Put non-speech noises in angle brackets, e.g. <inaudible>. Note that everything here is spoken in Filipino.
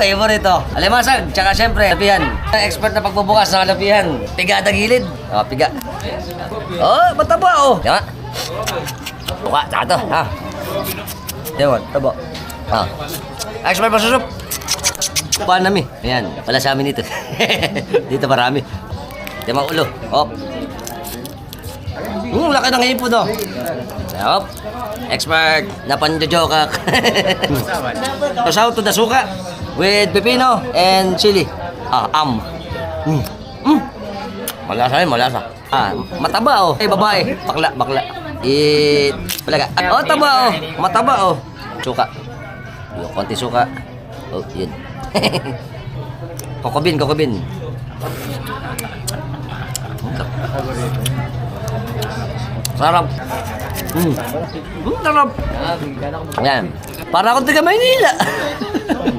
favorite oh. Alimasag, tsaka syempre, lapihan. Expert na pagbubukas ng lapihan. Piga na gilid. Oh, piga. Oh, mataba oh. Diba? Buka, tsaka to, ha? Diba, taba. Ha? Expert masusup. Paan nami? Ayan, wala sa amin dito. <laughs> dito marami. Diba ulo? Oh. Hmm, laki ng ipon oh. Yup. Expert na panjojokak. <laughs> Tosaw to the suka with pepino and chili. Ah, am. Mm. Mm. Malasa yun, malasa. Ah, mataba oh. Eh, babae. Bakla, bakla. It, balaga. Oh, taba oh. Mataba oh. Suka. Yung konti suka. Oh, yun. <laughs> kokobin, kokobin. Sarap. Mm. Mm, sarap. Yan. Para akong taga Maynila. <laughs>